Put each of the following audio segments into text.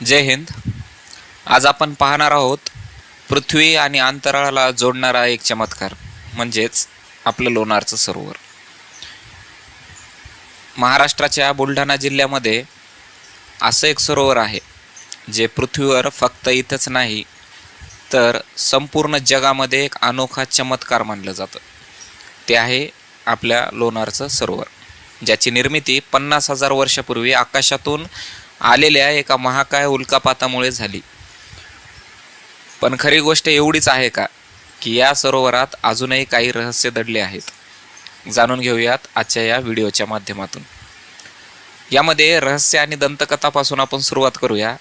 जय हिंद. आज आपण पाहणार आहोत पृथ्वी आणि अंतराळाला जोडणारा एक चमत्कार म्हणजेच आपलं लोणारचं सरोवर. महाराष्ट्राच्या बुलढाणा जिल्ह्यामध्ये असं एक सरोवर आहे जे पृथ्वीवर फक्त इथंच नाही तर संपूर्ण जगामध्ये एक अनोखा चमत्कार मानलं जातं. ते आहे आपल्या लोणारचं सरोवर ज्याची निर्मिती पन्नास हजार वर्षापूर्वी आकाशातून आलेल्या एका महाकाय उल्कापातामुळे झाली. पण खरी गोष्ट एवढीच आहे का की या सरोवरात अजूनही काही रहस्य दडले आहेत. जाणून घेऊयात आजच्या या व्हिडिओच्या माध्यमातून. यामध्ये रहस्य आणि दंतकथापासून आपण सुरुवात करूया.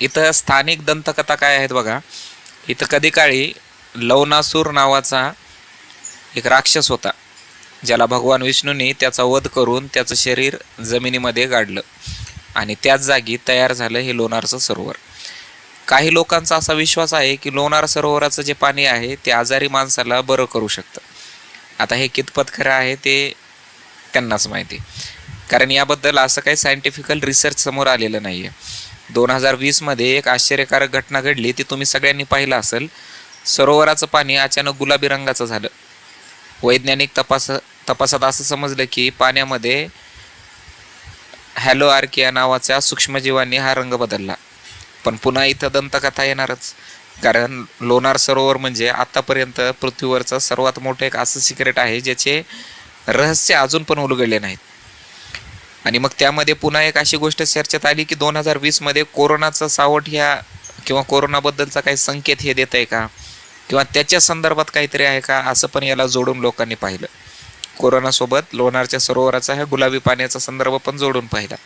इथं स्थानिक दंतकथा काय आहेत बघा. इथं कधी काळी लवनासूर नावाचा एक राक्षस होता ज्याला भगवान विष्णूंनी त्याचा वध करून त्याचं शरीर जमिनीमध्ये गाडलं. आणि त्याच जागी तयार झालं हे लोणारचं सरोवर. काही लोकांचा असा विश्वास आहे की लोणार सरोवराचं जे पाणी आहे ते आजारी माणसाला बरं करू शकतं. आता हे कितपत खरं आहे ते त्यांनाच माहिती. कारण याबद्दल असं काही सायंटिफिकल रिसर्च समोर आलेलं नाही आहे दोन हजार वीसमध्ये एक आश्चर्यकारक घटना घडली ती तुम्ही सगळ्यांनी पाहिलं असेल. सरोवराचं पाणी अचानक गुलाबी रंगाचं झालं. वैज्ञानिक तपास तपासात असं समजलं की पाण्यामध्ये हॅलो आर्किया नावाच्या सूक्ष्मजीवांनी हा रंग बदलला. पण पुन्हा इथं दंतकथा येणारच. कारण लोणार सरोवर म्हणजे आतापर्यंत पृथ्वीवरचं सर्वात मोठं एक असं सिक्रेट आहे ज्याचे रहस्य अजून पण उलगडले नाहीत. आणि मग त्यामध्ये पुन्हा एक अशी गोष्ट चर्चेत आली की दोन हजार वीसमध्ये कोरोनाचं सावट ह्या किंवा कोरोनाबद्दलचा काही संकेत हे देत आहे का? किंवा त्याच्या संदर्भात काहीतरी आहे का? असं पण याला जोडून लोकांनी पाहिलं. कोरोनासोबत लोणारच्या सरोवराचा ह्या गुलाबी पाण्याचा संदर्भ पण जोडून पाहिला.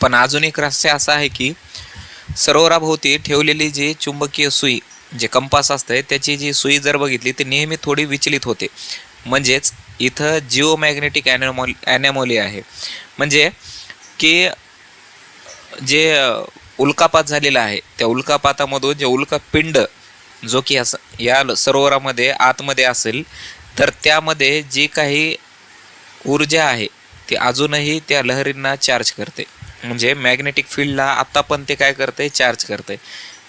पण अजून एक रहस्य असं आहे की सरोवराभोवती ठेवलेली जी चुंबकीय सुई जे कंपास असते त्याची जी सुई जर बघितली ती नेहमी थोडी विचलित होते. म्हणजेच इथं जिओमॅग्नेटिक ॲनॅमोल ॲनॅमोली आहे. म्हणजे की जे उल्कापात झालेला आहे त्या उल्कापातामधून जे उल्कापिंड जो की असं या सरोवरामध्ये आतमध्ये असेल तर त्यामध्ये जी काही ऊर्जा आहे ती अजूनही त्या लहरींना चार्ज करते. म्हणजे मॅग्नेटिक फील्डला आत्ता पण ते काय करते? चार्ज करते.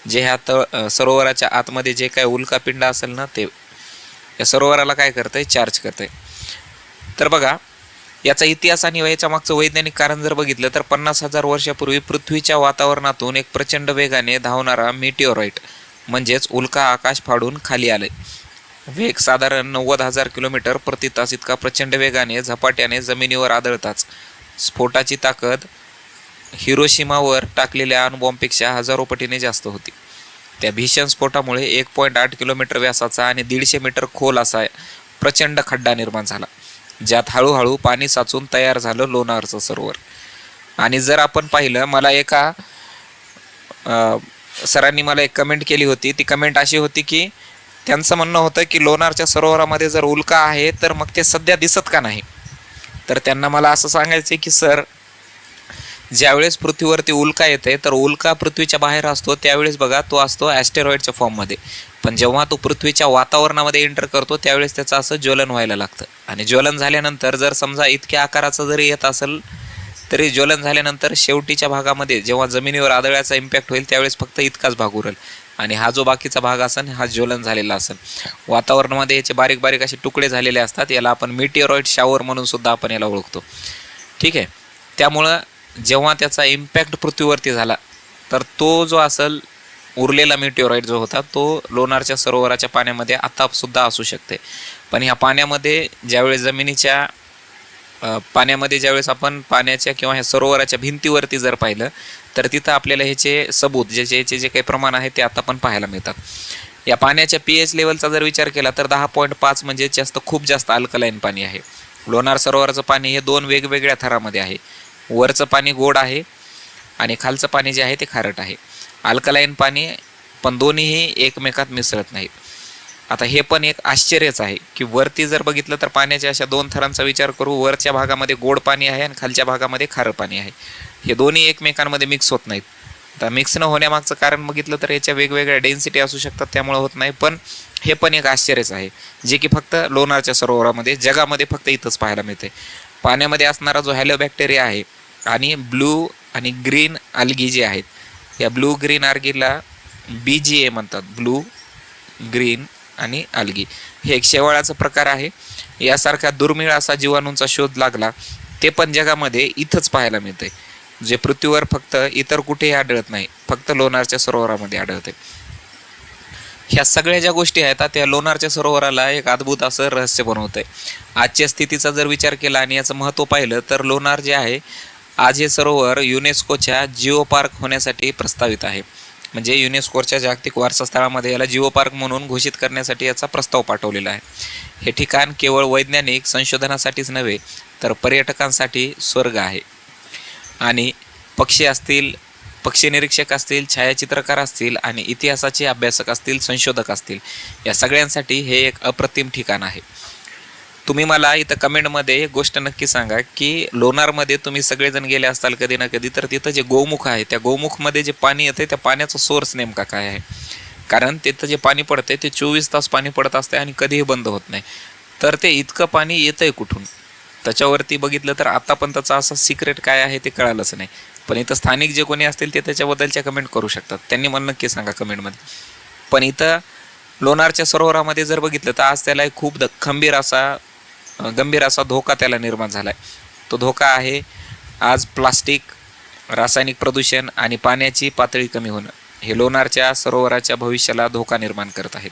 जे ह्या त सरोवराच्या आतमध्ये जे काय उल्कापिंड असेल ना ते या सरोवराला काय करते? चार्ज करते. तर बघा याचा इतिहास आणि याच्या मागचं वैज्ञानिक कारण जर बघितलं तर पन्नास हजार वर्षापूर्वी पृथ्वीच्या वातावरणातून एक प्रचंड वेगाने धावणारा मिटिओराईट म्हणजेच उल्का आकाश फाडून खाली आले. वेग साधारण नव्वद हजार किलोमीटर प्रति तास इतका प्रचंड वेगाने झपाट्याने जमिनीवर आदळताच स्फोटाची ताकद हिरोशिमावर टाकलेल्या अणुबॉम्बपेक्षा हजारो पटीने जास्त होती. त्या भीषण स्फोटामुळे एक पॉईंट आठ किलोमीटर व्यासाचा आणि दीडशे मीटर खोल असा प्रचंड खड्डा निर्माण झाला ज्यात हळूहळू पाणी साचून तयार झालं लोणारचं सरोवर. आणि जर आपण पाहिलं मला एका सरांनी मला एक कमेंट केली होती. ती कमेंट अशी होती की त्यांचं म्हणणं होतं की लोणारच्या सरोवरामध्ये जर उल्का आहे तर मग ते सध्या दिसत का नाही? तर त्यांना मला असं सांगायचं की सर ज्यावेळेस पृथ्वीवरती उल्का येते तर उल्का पृथ्वीच्या बाहेर असतो त्यावेळेस बघा तो असतो ॲस्टेरॉइडच्या फॉर्ममध्ये पण जेव्हा तो पृथ्वीच्या वातावरणामध्ये एंटर करतो त्यावेळेस त्याचं असं ज्वलन व्हायला लागतं. आणि ज्वलन झाल्यानंतर जर समजा इतक्या आकाराचं जरी येत असेल तरी ज्वलन झाल्यानंतर शेवटीच्या भागामध्ये जेव्हा जमिनीवर आदळ्याचा इम्पॅक्ट होईल त्यावेळेस फक्त इतकाच भाग उरेल. आणि हा जो बाकीचा भाग असेल हा ज्वलन झालेला असेल वातावरणामध्ये याचे बारीक बारीक असे तुकडे झालेले असतात याला आपण मिटिओरॉइड शावर म्हणून सुद्धा आपण याला ओळखतो. ठीक आहे? त्यामुळं जेव्हा त्याचा इम्पॅक्ट पृथ्वीवरती झाला तर तो जो असेल उरलेला मिटिओरॉइड जो होता तो लोणारच्या सरोवराच्या पाण्यामध्ये आतासुद्धा असू शकते. पण ह्या पाण्यामध्ये ज्यावेळेस जमिनीच्या पाण्यामध्ये ज्यावेळेस आपण पाण्याच्या किंवा ह्या सरोवराच्या भिंतीवरती जर पाहिलं तर तिथं आपल्याला ह्याचे सबूत ज्याचे ह्याचे जे काही प्रमाण आहे ते आता पण पाहायला मिळतात. या पाण्याच्या पी एच लेवलचा जर विचार केला तर दहा पॉईंट पाच म्हणजे जास्त खूप जास्त अल्कलाईन पाणी आहे. लोणार सरोवराचं पाणी हे दोन वेगवेगळ्या थरामध्ये आहे. वरचं पाणी गोड आहे आणि खालचं पाणी जे आहे ते खारट आहे. अल्कलाईन पाणी पण दोन्हीही एकमेकात मिसळत नाहीत. आता हे पण एक आश्चर्यच आहे की वरती जर बघितलं तर पाण्याच्या अशा दोन थरांचा विचार करू वरच्या भागामध्ये गोड पाणी आहे आणि खालच्या भागामध्ये खारं पाणी आहे. हे दोन्ही एकमेकांमध्ये मिक्स होत नाहीत. आता मिक्स न होण्यामागचं कारण बघितलं तर याच्या वेगवेगळ्या डेन्सिटी असू शकतात त्यामुळे होत नाही पण हे पण एक आश्चर्यच आहे जे की फक्त लोणारच्या सरोवरामध्ये जगामध्ये फक्त इथंच पाहायला मिळते. पाण्यामध्ये असणारा जो हॅलो बॅक्टेरिया आहे आणि ब्लू आणि ग्रीन आल्गी जे आहेत या ब्लू ग्रीन आर्गीला बी जी ए म्हणतात ब्लू ग्रीन आणि आल्गी हे एक शेवाळाचा प्रकार आहे. यासारख्या दुर्मिळ असा जीवाणूंचा शोध लागला ते पण जगामध्ये इथंच पाहायला मिळते जे पृथ्वीवर फक्त इतर कुठेही आढळत नाही फक्त लोणारच्या सरोवरामध्ये आढळते ह्या सगळ्या ज्या गोष्टी आहेत त्या लोणारच्या सरोवराला एक अद्भुत असं रहस्य बनवत आहे आजच्या स्थितीचा जर विचार केला आणि याचं महत्त्व पाहिलं तर लोणार जे आहे आज हे सरोवर युनेस्कोच्या जिओ पार्क होण्यासाठी प्रस्तावित आहे. म्हणजे युनेस्कोच्या जागतिक वारसा स्थळामध्ये याला जिओ पार्क म्हणून घोषित करण्यासाठी याचा प्रस्ताव पाठवलेला आहे. हे ठिकाण केवळ वैज्ञानिक संशोधनासाठीच नव्हे तर पर्यटकांसाठी स्वर्ग आहे. आणि पक्षी असतील पक्षी निरीक्षक असतील छायाचित्रकार असतील आणि इतिहासाचे अभ्यासक असतील संशोधक असतील या सगळ्यांसाठी हे एक अप्रतिम ठिकाण आहे. तुम्ही मला इथं कमेंटमध्ये एक गोष्ट नक्की सांगा की लोणारमध्ये तुम्ही सगळेजण गेले असताल कधी ना कधी तर तिथं जे गोमुख आहे त्या गोमुखमध्ये जे पाणी येते त्या पाण्याचा सोर्स नेमका काय आहे? कारण तिथं जे पाणी पडते ते चोवीस तास पाणी पडत असते आणि कधीही बंद होत नाही. तर ते इतकं पाणी येतंय कुठून? त्याच्यावरती बघितलं तर आता पण त्याचं असं सिक्रेट काय आहे ते कळालंच नाही. पण इथं स्थानिक जे कोणी असतील ते त्याच्याबद्दलच्या कमेंट करू शकतात. त्यांनी मला नक्की सांगा कमेंटमध्ये. पण इथं लोणारच्या सरोवरामध्ये जर बघितलं तर आज त्याला एक खूप द खंबीर असा गंभीर असा धोका त्याला निर्माण झाला आहे तो धोका आहे आज प्लास्टिक रासायनिक प्रदूषण आणि पाण्याची पातळी कमी होणं. हे लोणारच्या सरोवराच्या भविष्याला धोका निर्माण करत आहेत.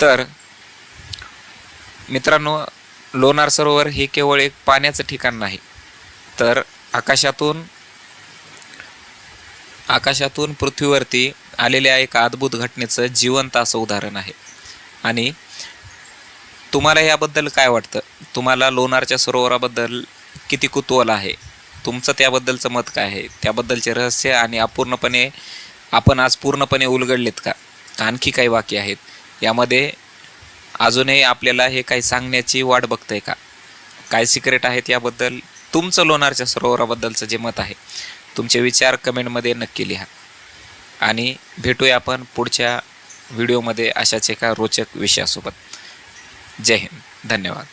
तर मित्रांनो लोणार सरोवर हे केवळ एक पाण्याचं ठिकाण नाही तर आकाशातून आकाशातून पृथ्वीवरती आलेल्या एका अद्भुत घटनेचं जिवंत असं उदाहरण आहे. आणि तुम्हाला याबद्दल काय वाटतं? तुम्हाला लोणारच्या सरोवराबद्दल किती कुतूहल आहे? तुमचं त्याबद्दलचं मत काय आहे? त्याबद्दलचे रहस्य आणि अपूर्णपणे आपण आज पूर्णपणे उलगडलेत का? आणखी काही वाक्य आहेत. यामध्ये अजूनही आपल्याला हे काही सांगण्याची वाट बघतंय का? काय सिक्रेट आहेत याबद्दल? तुमचं लोणारच्या सरोवराबद्दलचं जे मत आहे तुमचे विचार कमेंटमध्ये नक्की लिहा. आणि भेटूया आपण पुढच्या व्हिडिओमध्ये अशाच एका रोचक विषयासोबत. जय हिंद. धन्यवाद.